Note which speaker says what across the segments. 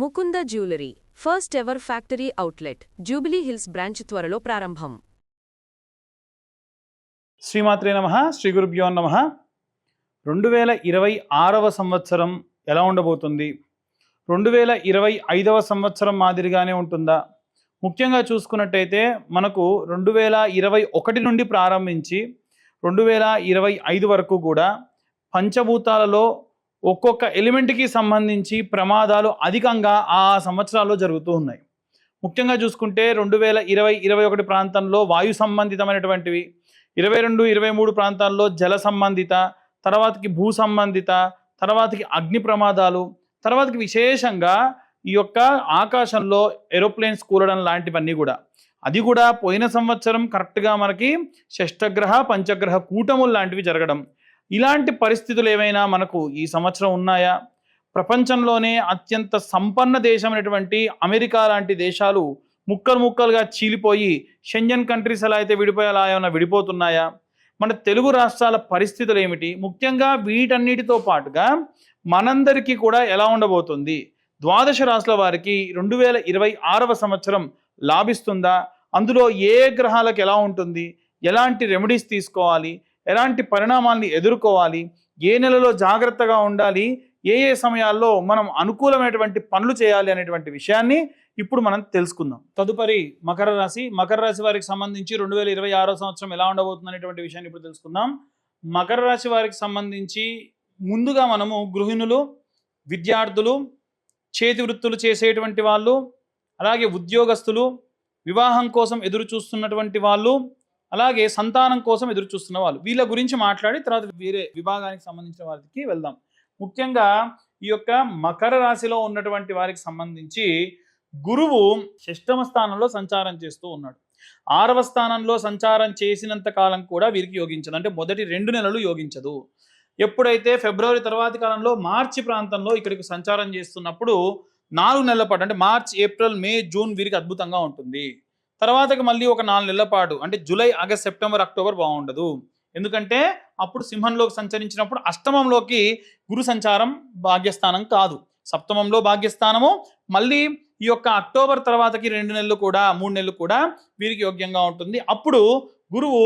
Speaker 1: Mukunda jewellery first ever factory outlet Jubilee Hills branch త్వరలో ప్రారంభం.
Speaker 2: శ్రీమాత్రే నమ శ్రీ గురుభ్యో నమ. రెండు వేల ఇరవై ఆరవ సంవత్సరం ఎలా ఉండబోతుంది? రెండు వేల ఇరవై ఐదవ సంవత్సరం మాదిరిగానే ఉంటుందా? ముఖ్యంగా చూసుకున్నట్టయితే మనకు రెండు వేల ఇరవై ఒకటి నుండి ప్రారంభించి రెండు వేల ఇరవై ఐదు వరకు కూడా పంచభూతాలలో ఒక్కొక్క ఎలిమెంట్కి సంబంధించి ప్రమాదాలు అధికంగా ఆ సంవత్సరాల్లో జరుగుతూ ఉన్నాయి. ముఖ్యంగా చూసుకుంటే రెండు వేల ఇరవై ఇరవై ఒకటి ప్రాంతంలో వాయు సంబంధితమైనటువంటివి ఇరవై రెండు ఇరవై మూడు ప్రాంతాల్లో జల సంబంధిత తర్వాతకి భూ సంబంధిత తర్వాతకి అగ్ని ప్రమాదాలు తర్వాతకి విశేషంగా ఈ యొక్క ఆకాశంలో ఏరోప్లేన్స్ కూలడం లాంటివన్నీ కూడా. అది కూడా పోయిన సంవత్సరం కరెక్ట్గా మనకి షష్టగ్రహ పంచగ్రహ కూటములు లాంటివి జరగడం. ఇలాంటి పరిస్థితులు ఏమైనా మనకు ఈ సంవత్సరం ఉన్నాయా? ప్రపంచంలోనే అత్యంత సంపన్న దేశమైనటువంటి అమెరికా లాంటి దేశాలు ముక్కలు ముక్కలుగా చీలిపోయి షెంజన్ కంట్రీస్ ఎలా అయితే విడిపోయేలా ఏమైనా విడిపోతున్నాయా? మన తెలుగు రాష్ట్రాల పరిస్థితులు ఏమిటి? ముఖ్యంగా వీటన్నిటితో పాటుగా మనందరికీ కూడా ఎలా ఉండబోతుంది? ద్వాదశ రాశుల వారికి రెండు వేల ఇరవై ఆరవ సంవత్సరం లాభిస్తుందా? అందులో ఏ గ్రహాలకు ఎలా ఉంటుంది? ఎలాంటి రెమెడీస్ తీసుకోవాలి? ఎలాంటి పరిణామాల్ని ఎదుర్కోవాలి? ఏ నెలలో జాగ్రత్తగా ఉండాలి? ఏ ఏ సమయాల్లో మనం అనుకూలమైనటువంటి పనులు చేయాలి అనేటువంటి విషయాన్ని ఇప్పుడు మనం తెలుసుకుందాం. తదుపరి మకర రాశి. మకర రాశి వారికి సంబంధించి రెండు వేల ఇరవై ఆరో సంవత్సరం ఎలా ఉండబోతుంది అనేటువంటి విషయాన్ని ఇప్పుడు తెలుసుకుందాం. మకర రాశి వారికి సంబంధించి ముందుగా మనము గృహిణులు విద్యార్థులు చేతి వృత్తులు చేసేటువంటి వాళ్ళు అలాగే ఉద్యోగస్తులు వివాహం కోసం ఎదురు చూస్తున్నటువంటి వాళ్ళు అలాగే సంతానం కోసం ఎదురు చూస్తున్న వాళ్ళు. వీళ్ళ గురించి మాట్లాడి తర్వాత వేరే విభాగానికి సంబంధించిన వారికి వెళ్దాం. ముఖ్యంగా ఈ యొక్క మకర రాశిలో ఉన్నటువంటి వారికి సంబంధించి గురువు షష్టమ స్థానంలో సంచారం చేస్తూ ఉన్నాడు. ఆరవ స్థానంలో సంచారం చేసినంత కాలం కూడా వీరికి యోగించదు. అంటే మొదటి రెండు నెలలు యోగించదు. ఎప్పుడైతే ఫిబ్రవరి తర్వాతి కాలంలో మార్చి ప్రాంతంలో ఇక్కడికి సంచారం చేస్తున్నప్పుడు నాలుగు నెలల పాటు అంటే మార్చ్ ఏప్రిల్ మే జూన్ వీరికి అద్భుతంగా ఉంటుంది. తర్వాతకి మళ్ళీ ఒక నాలుగు నెలల పాటు అంటే జూలై ఆగస్ట్ సెప్టెంబర్ అక్టోబర్ బాగుండదు. ఎందుకంటే అప్పుడు సింహంలోకి సంచరించినప్పుడు అష్టమంలోకి గురు సంచారం భాగ్యస్థానం కాదు. సప్తమంలో భాగ్యస్థానము మళ్ళీ ఈ యొక్క అక్టోబర్ తర్వాతకి రెండు నెలలు కూడా మూడు నెలలు కూడా వీరికి యోగ్యంగా ఉంటుంది. అప్పుడు గురువు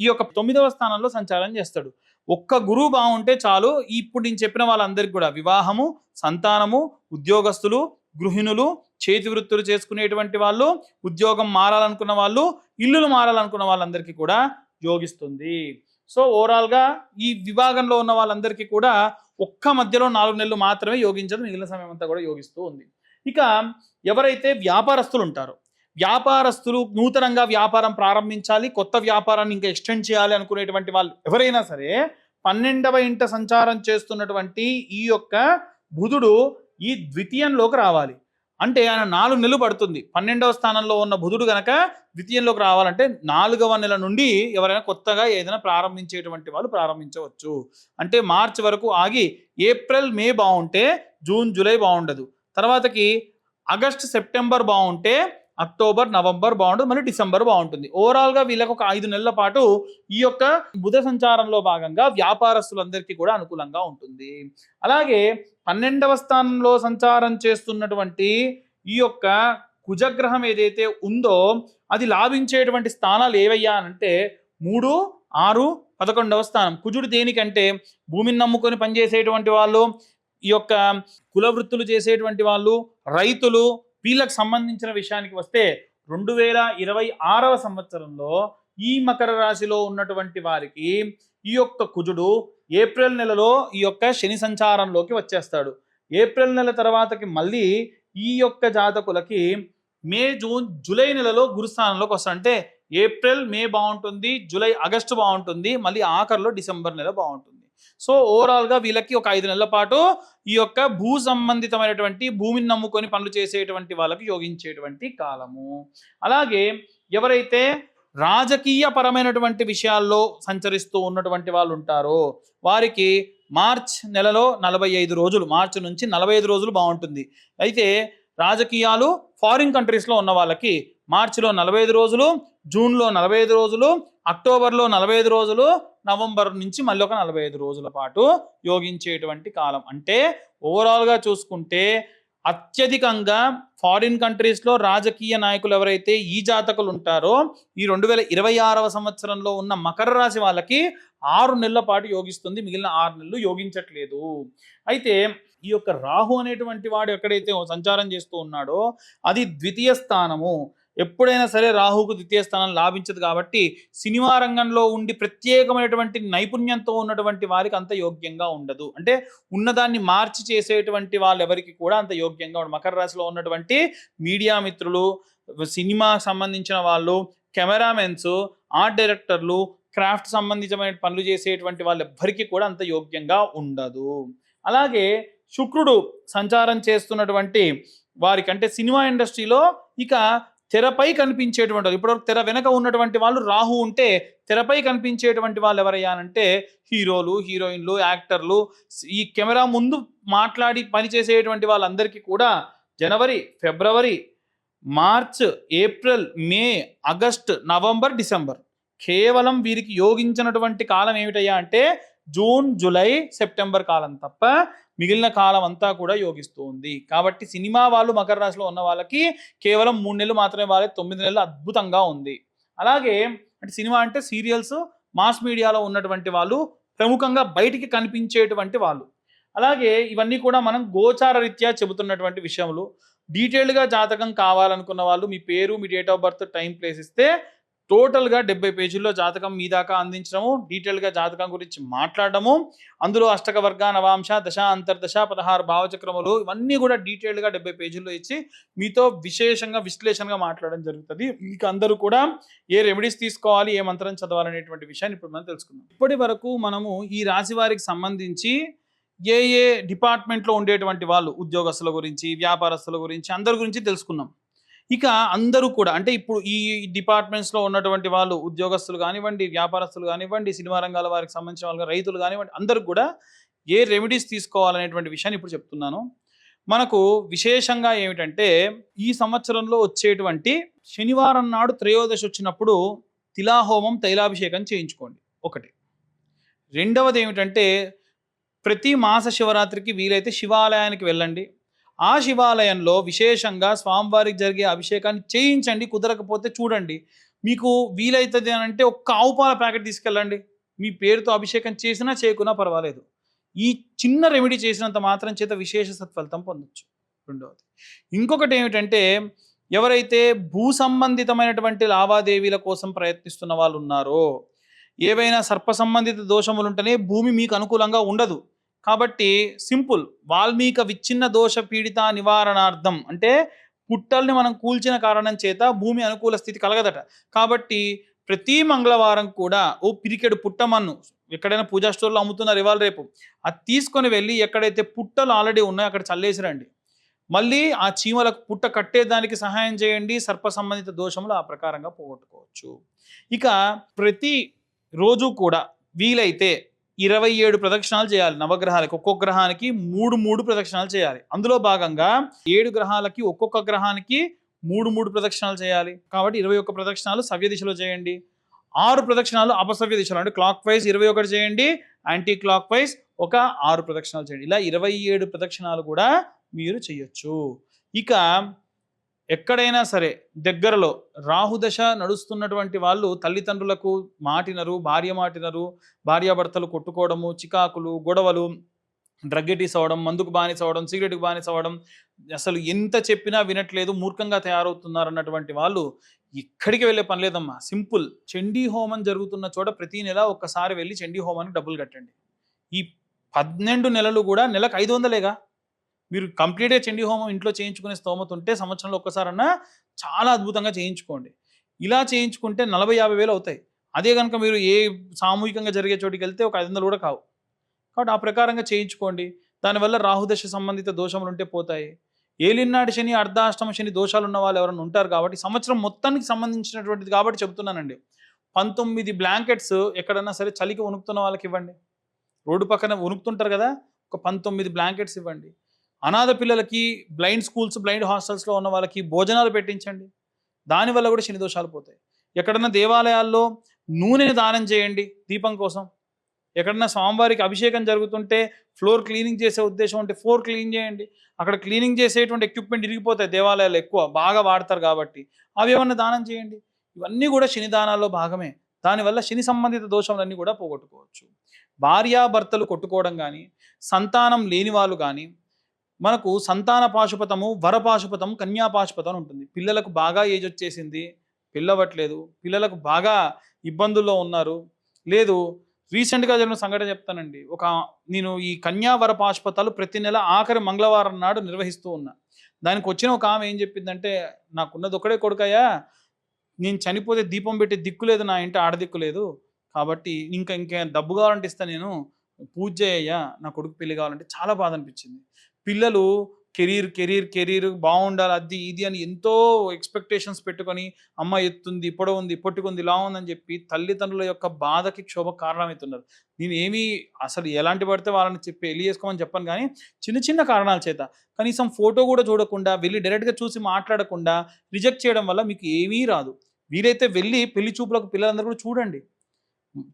Speaker 2: ఈ యొక్క తొమ్మిదవ స్థానంలో సంచారం చేస్తాడు. ఒక్క గురువు బాగుంటే చాలు. ఇప్పుడు నేను చెప్పిన వాళ్ళందరికీ కూడా వివాహము సంతానము ఉద్యోగస్తులు గృహిణులు చేతి వృత్తులు చేసుకునేటువంటి వాళ్ళు ఉద్యోగం మారాలనుకున్న వాళ్ళు ఇల్లులు మారాలనుకున్న వాళ్ళందరికీ కూడా యోగిస్తుంది. సో ఓవరాల్గా ఈ విభాగంలో ఉన్న వాళ్ళందరికీ కూడా ఒక్క మధ్యలో నాలుగు నెలలు మాత్రమే యోగించదు మిగిలిన సమయం అంతా కూడా యోగిస్తూ ఉంది. ఇక ఎవరైతే వ్యాపారస్తులు ఉంటారో వ్యాపారస్తులు నూతనంగా వ్యాపారం ప్రారంభించాలి కొత్త వ్యాపారాన్ని ఇంకా ఎక్స్టెండ్ చేయాలి అనుకునేటువంటి వాళ్ళు ఎవరైనా సరే పన్నెండవ ఇంట సంచారం చేస్తున్నటువంటి ఈ యొక్క బుధుడు ఈ ద్వితీయంలోకి రావాలి. అంటే ఆయన నాలుగు నెలలు పడుతుంది. పన్నెండవ స్థానంలో ఉన్న బుధుడు గనక ద్వితీయంలోకి రావాలంటే నాలుగవ నెల నుండి ఎవరైనా కొత్తగా ఏదైనా ప్రారంభించేటువంటి వాళ్ళు ప్రారంభించవచ్చు. అంటే మార్చి వరకు ఆగి ఏప్రిల్ మే బాగుంటే జూన్ జూలై బాగుండదు. తర్వాతకి ఆగస్ట్ సెప్టెంబర్ బాగుంటే అక్టోబర్ నవంబర్ బాగుంటుంది మళ్ళీ డిసెంబర్ బాగుంటుంది. ఓవరాల్గా వీళ్ళకి ఒక ఐదు నెలల పాటు ఈ యొక్క బుధ సంచారంలో భాగంగా వ్యాపారస్తులందరికీ కూడా అనుకూలంగా ఉంటుంది. అలాగే పన్నెండవ స్థానంలో సంచారం చేస్తున్నటువంటి ఈ యొక్క కుజగ్రహం ఏదైతే ఉందో అది లాభించేటువంటి స్థానాలు ఏవయ్యా అంటే మూడు ఆరు పదకొండవ స్థానం. కుజుడు దేనికంటే భూమిని నమ్ముకొని పనిచేసేటువంటి వాళ్ళు ఈ యొక్క కుల వృత్తులు చేసేటువంటి వాళ్ళు రైతులు వీళ్ళకు సంబంధించిన విషయానికి వస్తే రెండు వేల ఇరవై ఆరవ సంవత్సరంలో ఈ మకర రాశిలో ఉన్నటువంటి వారికి ఈ యొక్క కుజుడు ఏప్రిల్ నెలలో ఈ యొక్క శని సంచారంలోకి వచ్చేస్తాడు. ఏప్రిల్ నెల తర్వాతకి మళ్ళీ ఈ యొక్క జాతకులకి మే జూన్ జూలై నెలలో గురుస్థానంలోకి వస్తాడు అంటే ఏప్రిల్ మే బాగుంటుంది జూలై ఆగస్టు బాగుంటుంది మళ్ళీ ఆఖరిలో డిసెంబర్ నెల బాగుంటుంది. సో ఓవరాల్గా వీళ్ళకి ఒక ఐదు నెలల పాటు ఈ యొక్క భూ సంబంధితమైనటువంటి భూమిని నమ్ముకొని పనులు చేసేటువంటి వాళ్ళకి యోగించేటువంటి కాలము. అలాగే ఎవరైతే రాజకీయ పరమైనటువంటి విషయాల్లో సంచరిస్తూ ఉన్నటువంటి వాళ్ళు ఉంటారో వారికి మార్చ్ నెలలో నలభై ఐదు రోజులు మార్చి నుంచి నలభై ఐదు రోజులు బాగుంటుంది. అయితే రాజకీయాలు ఫారిన్ కంట్రీస్లో ఉన్న వాళ్ళకి మార్చిలో నలభై ఐదు రోజులు జూన్లో నలభై ఐదు రోజులు అక్టోబర్లో నలభై ఐదు రోజులు నవంబర్ నుంచి మళ్ళీ ఒక నలభై ఐదు రోజుల పాటు యోగించేటువంటి కాలం. అంటే ఓవరాల్గా చూసుకుంటే అత్యధికంగా ఫారిన్ కంట్రీస్లో రాజకీయ నాయకులు ఎవరైతే ఈ జాతకులు ఉంటారో ఈ రెండు వేల ఇరవై ఆరవ సంవత్సరంలో ఉన్న మకర రాశి వాళ్ళకి ఆరు నెలల పాటు యోగిస్తుంది. మిగిలిన ఆరు నెలలు యోగించట్లేదు. అయితే ఈ యొక్క రాహు అనేటువంటి వాడు ఎక్కడైతే సంచారం చేస్తూ ఉన్నాడో అది ద్వితీయ స్థానము. ఎప్పుడైనా సరే రాహుకు ద్వితీయ స్థానం లాభించదు కాబట్టి సినిమా రంగంలో ఉండి ప్రత్యేకమైనటువంటి నైపుణ్యంతో ఉన్నటువంటి వారికి అంత యోగ్యంగా ఉండదు. అంటే ఉన్నదాన్ని మార్చి చేసేటువంటి వాళ్ళు ఎవరికి కూడా అంత యోగ్యంగా ఉండదు. మకర రాశిలో ఉన్నటువంటి మీడియా మిత్రులు సినిమా సంబంధించిన వాళ్ళు కెమెరామెన్స్ ఆర్ట్ డైరెక్టర్లు క్రాఫ్ట్ సంబంధించిన పనులు చేసేటువంటి వాళ్ళు ఎవ్వరికి కూడా అంత యోగ్యంగా ఉండదు. అలాగే శుక్రుడు సంచారం చేస్తున్నటువంటి వారికంటే సినిమా ఇండస్ట్రీలో ఇక తెరపై కనిపించేటువంటి వాళ్ళు. ఇప్పటివరకు తెర వెనక ఉన్నటువంటి వాళ్ళు రాహు ఉంటే తెరపై కనిపించేటువంటి వాళ్ళు ఎవరయ్యా అంటే హీరోలు హీరోయిన్లు యాక్టర్లు ఈ కెమెరా ముందు మాట్లాడి పనిచేసేటువంటి వాళ్ళందరికీ కూడా జనవరి ఫిబ్రవరి March April May August November December కేవలం వీరికి యోగించినటువంటి కాలం ఏమిటయ్యా అంటే జూన్ జూలై సెప్టెంబర్ కాలం తప్ప మిగిలిన కాలం అంతా కూడా యోగిస్తూ ఉంది కాబట్టి సినిమా వాళ్ళు మకర రాశిలో ఉన్న వాళ్ళకి కేవలం మూడు నెలలు మాత్రమే వాళ్ళకి తొమ్మిది నెలలు అద్భుతంగా ఉంది. అలాగే అంటే సినిమా అంటే సీరియల్స్ మాస్ మీడియాలో ఉన్నటువంటి వాళ్ళు ప్రముఖంగా బయటికి కనిపించేటువంటి వాళ్ళు. అలాగే ఇవన్నీ కూడా మనం గోచార రీత్యా చెబుతున్నటువంటి విషయంలో డీటెయిల్డ్గా జాతకం కావాలనుకున్న వాళ్ళు మీ పేరు మీ date of birth time place ఇస్తే టోటల్గా డెబ్బై పేజీల్లో జాతకం మీ దాకా అందించడము డీటెయిల్గా జాతకం గురించి మాట్లాడడము అందులో అష్టక వర్గ నవాంశ దశ అంతర్దశ పదహారు భావచక్రములు ఇవన్నీ కూడా డీటెయిల్గా డెబ్బై పేజీల్లో ఇచ్చి మీతో విశేషంగా విశ్లేషణగా మాట్లాడడం జరుగుతుంది. మీకు అందరూ కూడా ఏ రెమెడీస్ తీసుకోవాలి ఏ మంత్రం చదవాలనేటువంటి విషయాన్ని ఇప్పుడు మనం తెలుసుకుందాం. ఇప్పటి వరకు మనము ఈ రాశి వారికి సంబంధించి ఏ ఏ డిపార్ట్మెంట్లో ఉండేటువంటి వాళ్ళు ఉద్యోగస్తుల గురించి వ్యాపారస్తుల గురించి అందరి గురించి తెలుసుకున్నాం. ఇక అందరూ కూడా అంటే ఇప్పుడు ఈ డిపార్ట్మెంట్స్లో ఉన్నటువంటి వాళ్ళు ఉద్యోగస్తులు కానివ్వండి వ్యాపారస్తులు కానివ్వండి సినిమా రంగాల వారికి సంబంధించిన వాళ్ళు రైతులు కానివ్వండి అందరూ కూడా ఏ రెమెడీస్ తీసుకోవాలనేటువంటి విషయాన్ని ఇప్పుడు చెప్తున్నాను. మనకు విశేషంగా ఏమిటంటే ఈ సంవత్సరంలో వచ్చేటువంటి శనివారం నాడు త్రయోదశి వచ్చినప్పుడు తిలాహోమం తైలాభిషేకం చేయించుకోండి. ఒకటి. రెండవది ఏమిటంటే ప్రతి మాస శివరాత్రికి వీలైతే శివాలయానికి వెళ్ళండి. ఆ శివాలయంలో విశేషంగా స్వామివారికి జరిగే అభిషేకాన్ని చేయించండి కుదరకపోతే చూడండి. మీకు వీలైతుంది అని అంటే ఒక్క ఆవు పాల ప్యాకెట్ తీసుకెళ్ళండి. మీ పేరుతో అభిషేకం చేసినా చేయకున్నా పర్వాలేదు. ఈ చిన్న రెమెడీ చేసినంత మాత్రం చేత విశేష సత్ఫలితం పొందొచ్చు. రెండవది. ఇంకొకటి ఏమిటంటే ఎవరైతే భూ సంబంధితమైనటువంటి లావాదేవీల కోసం ప్రయత్నిస్తున్న వాళ్ళు ఉన్నారో ఏవైనా సర్ప సంబంధిత దోషములు ఉంటేనే భూమి మీకు అనుకూలంగా ఉండదు. కాబట్టి సింపుల్. వాల్మీక విచ్ఛిన్న దోష పీడిత నివారణార్థం. అంటే పుట్టల్ని మనం కూల్చిన కారణం చేత భూమి అనుకూల స్థితి కలగదట. కాబట్టి ప్రతి మంగళవారం కూడా ఓ పిరికెడు పుట్టమన్ను. ఎక్కడైనా పూజా స్టోర్లో అమ్ముతున్నారు ఇవాళ రేపు. అది తీసుకొని వెళ్ళి ఎక్కడైతే పుట్టలు ఆల్రెడీ ఉన్నాయో అక్కడ చల్లేసిరండి. మళ్ళీ ఆ చీమలకు పుట్ట కట్టేదానికి సహాయం చేయండి. సర్ప సంబంధిత దోషములు ఆ ప్రకారంగా పోగొట్టుకోవచ్చు. ఇక ప్రతి రోజు కూడా వీలైతే ఇరవై ఏడు ప్రదక్షిణాలు చేయాలి నవగ్రహాలకి. ఒక్కొక్క గ్రహానికి మూడు మూడు ప్రదక్షిణాలు చేయాలి. అందులో భాగంగా ఏడు గ్రహాలకి ఒక్కొక్క గ్రహానికి మూడు మూడు ప్రదక్షిణాలు చేయాలి. కాబట్టి ఇరవై ఒక్క ప్రదక్షిణాలు సవ్య దిశలో చేయండి. ఆరు ప్రదక్షిణాలు అపసవ్య దిశలో అంటే క్లాక్ వైజ్ ఇరవై ఒకటి చేయండి యాంటీ క్లాక్ వైజ్ ఒక ఆరు ప్రదక్షిణాలు చేయండి. ఇలా ఇరవై ఏడు ప్రదక్షిణాలు కూడా మీరు చేయొచ్చు. ఇక ఎక్కడైనా సరే దగ్గరలో రాహుదశ నడుస్తున్నటువంటి వాళ్ళు తల్లిదండ్రులకు మాటినరు భార్య మాటినరు భార్యాభర్తలు కొట్టుకోవడము చికాకులు గొడవలు డ్రగ్గటీస్ అవ్వడం మందుకు బానిస అవ్వడం సిగరెట్కి బానిస అవ్వడం అసలు ఎంత చెప్పినా వినట్లేదు మూర్ఖంగా తయారవుతున్నారు అన్నటువంటి వాళ్ళు ఎక్కడికి వెళ్ళే పని లేదమ్మా. సింపుల్. చండీ హోమం జరుగుతున్న చోట ప్రతి నెల ఒక్కసారి వెళ్ళి చండీ హోమానికి డబ్బులు కట్టండి. ఈ పన్నెండు నెలలు కూడా నెలకు ఐదు వందలేగా? మీరు కంప్లీట్గా చండీ హోమం ఇంట్లో చేయించుకునే స్తోమత ఉంటే సంవత్సరంలో ఒక్కసారన్నా చాలా అద్భుతంగా చేయించుకోండి. ఇలా చేయించుకుంటే నలభై యాభై వేలు అవుతాయి. అదే కనుక మీరు ఏ సామూహికంగా జరిగే చోటికి వెళ్తే ఒక ఐదు వందలు కూడా కావు. కాబట్టి ఆ ప్రకారంగా చేయించుకోండి. దానివల్ల రాహుదశ సంబంధిత దోషములు ఉంటే పోతాయి. ఏలినాటి శని అర్ధాష్టమ శని దోషాలు ఉన్న వాళ్ళు ఎవరైనా ఉంటారు కాబట్టి సంవత్సరం మొత్తానికి సంబంధించినటువంటిది కాబట్టి చెప్తున్నానండి పంతొమ్మిది బ్లాంకెట్స్ ఎక్కడన్నా సరే చలికి వణుకుతున్న వాళ్ళకి ఇవ్వండి. రోడ్డు పక్కన వణుకుతుంటారు కదా ఒక పంతొమ్మిది బ్లాంకెట్స్ ఇవ్వండి. అనాథ పిల్లలకి బ్లైండ్ స్కూల్స్ బ్లైండ్ హాస్టల్స్లో ఉన్న వాళ్ళకి భోజనాలు పెట్టించండి. దానివల్ల కూడా శని దోషాలు పోతాయి. ఎక్కడన్నా దేవాలయాల్లో నూనెని దానం చేయండి దీపం కోసం. ఎక్కడన్నా స్వామివారికి అభిషేకం జరుగుతుంటే ఫ్లోర్ క్లీనింగ్ చేసే ఉద్దేశం ఉంటే ఫ్లోర్ క్లీన్ చేయండి. అక్కడ క్లీనింగ్ చేసేటువంటి ఎక్విప్మెంట్ ఇరిగిపోతాయి దేవాలయాలు ఎక్కువ బాగా వాడతారు కాబట్టి. అవి ఏమన్నా దానం చేయండి. ఇవన్నీ కూడా శని దానాల్లో భాగమే. దానివల్ల శని సంబంధిత దోషములన్నీ కూడా పోగొట్టుకోవచ్చు. భార్యాభర్తలు కొట్టుకోవడం కానీ సంతానం లేని వాళ్ళు కానీ మనకు సంతాన పాశుపతము వర పాశుపతం కన్యా పాశుపతం ఉంటుంది. పిల్లలకు బాగా ఏజ్ వచ్చేసింది పిల్లవట్లేదు పిల్లలకు బాగా ఇబ్బందుల్లో ఉన్నారు. లేదు రీసెంట్గా జరిగిన సంఘటన చెప్తానండి. ఒక నేను ఈ కన్యా వర ప్రతి నెల ఆఖరి మంగళవారం నాడు నిర్వహిస్తూ ఉన్నా. దానికి వచ్చిన ఒక ఆమె ఏం చెప్పిందంటే నాకున్నది ఒకడే కొడుకయ్యా నేను చనిపోతే దీపం పెట్టే దిక్కు లేదు నా ఇంటి ఆడదిక్కు లేదు. కాబట్టి ఇంకా ఇంకా డబ్బు కావాలంటే ఇస్తా నేను పూజ అయ్యా నా కొడుకు పెళ్ళి కావాలంటే చాలా బాధ అనిపించింది. పిల్లలు కెరీర్ కెరీర్ కెరీర్ బాగుండాలి అది ఇది అని ఎంతో ఎక్స్పెక్టేషన్స్ పెట్టుకొని అమ్మ ఎత్తుంది పొడవు ఉంది పొట్టుకుంది ఇలా ఉందని చెప్పి తల్లిదండ్రుల యొక్క బాధకి క్షోభ కారణమవుతున్నారు. నేను ఏమీ అసలు ఎలాంటి పడితే వాళ్ళని చెప్పి పెళ్ళి చేసుకోమని చెప్పను కానీ చిన్న చిన్న కారణాల చేత. కనీసం ఫోటో కూడా చూడకుండా వెళ్ళి డైరెక్ట్గా చూసి మాట్లాడకుండా రిజెక్ట్ చేయడం వల్ల మీకు ఏమీ రాదు. వీలైతే వెళ్ళి పెళ్ళి చూపులకు పిల్లలందరూ కూడా చూడండి.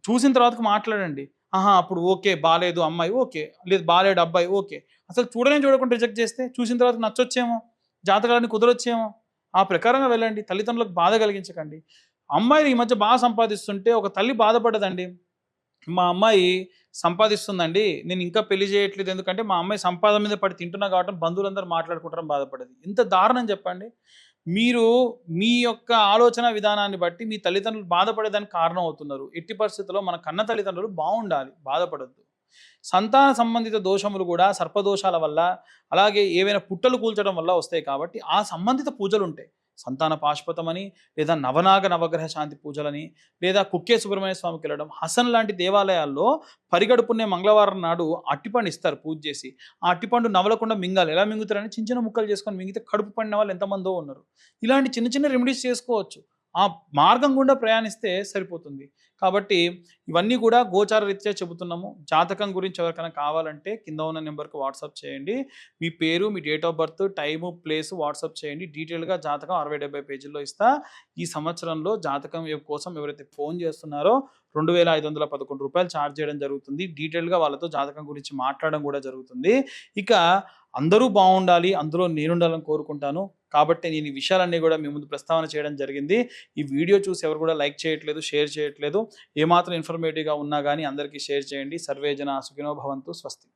Speaker 2: చూసిన తర్వాత మాట్లాడండి. ఆహా అప్పుడు ఓకే బాగాలేదు అమ్మాయి ఓకే. లేదు బాగాలేడు అబ్బాయి ఓకే. అసలు చూడనే చూడకుండా రిజెక్ట్ చేస్తే చూసిన తర్వాత నచ్చొచ్చేమో? జాతకాలని కుదరొచ్చేమో? ఆ ప్రకారంగా వెళ్ళండి. తల్లిదండ్రులకు బాధ కలిగించకండి. అమ్మాయిలు ఈ మధ్య బాగా సంపాదిస్తుంటే ఒక తల్లి బాధపడదండి. మా అమ్మాయి సంపాదిస్తుందండి. నేను ఇంకా పెళ్ళి చేయట్లేదు. ఎందుకంటే మా అమ్మాయి సంపాదన మీద పడి తింటున్నా కాబట్టి బంధువులందరూ మాట్లాడుకుంటారని బాధపడదు. ఇంత దారుణం చెప్పండి. మీరు మీ యొక్క ఆలోచన విధానాన్ని బట్టి మీ తల్లిదండ్రులు బాధపడేదానికి కారణం అవుతున్నారు. ఎట్టి పరిస్థితుల్లో మన కన్న తల్లిదండ్రులు బాగుండాలి బాధపడద్దు. సంతాన సంబంధిత దోషములు కూడా సర్పదోషాల వల్ల అలాగే ఏవైనా పుట్టలు కూల్చడం వల్ల వస్తాయి కాబట్టి ఆ సంబంధిత పూజలు ఉంటాయి సంతాన పాశ్పతమని లేదా నవనాగ నవగ్రహ శాంతి పూజలని లేదా కుక్కే సుబ్రహ్మణ్య స్వామికి వెళ్ళడం హసన్ లాంటి దేవాలయాల్లో పరిగడుపునే మంగళవారం నాడు అట్టిపండు ఇస్తారు పూజ చేసి. ఆ అట్టిపండు నవలకుండా మింగాలి. ఎలా మింగుతారని చిన్న చిన్న ముక్కలు చేసుకొని మింగితే కడుపు పండిన వాళ్ళు ఎంతమందో ఉన్నారు. ఇలాంటి చిన్న చిన్న రెమెడీస్ చేసుకోవచ్చు. ఆ మార్గం గుండా ప్రయాణిస్తే సరిపోతుంది. కాబట్టి ఇవన్నీ కూడా గోచార రీత్యా చెబుతున్నాము. జాతకం గురించి ఎవరికైనా కావాలంటే కింద ఉన్న నెంబర్కి వాట్సాప్ చేయండి. మీ పేరు మీ date of birth time place WhatsApp చేయండి. డీటెయిల్గా జాతకం అరవై డెబ్బై పేజీల్లో ఇస్తా. ఈ సంవత్సరంలో జాతకం కోసం ఎవరైతే ఫోన్ చేస్తున్నారో రెండు వేల ఐదు వందల పదకొండు రూపాయలు ఛార్జ్ చేయడం జరుగుతుంది. డీటెయిల్గా వాళ్ళతో జాతకం గురించి మాట్లాడడం కూడా జరుగుతుంది. ఇక అందరూ బాగుండాలి అందులో నేనుండాలని కోరుకుంటాను. కాబట్టి నేను ఈ విషయాలన్నీ కూడా మీ ముందు ప్రస్తావన చేయడం జరిగింది. ఈ వీడియో చూసి ఎవరు కూడా లైక్ చేయట్లేదు షేర్ చేయట్లేదు. ఏమాత్రం ఇన్ఫర్మేటివ్గా ఉన్నా కానీ అందరికీ షేర్ చేయండి. సర్వేజన సుఖినో భవంతు స్వస్తి.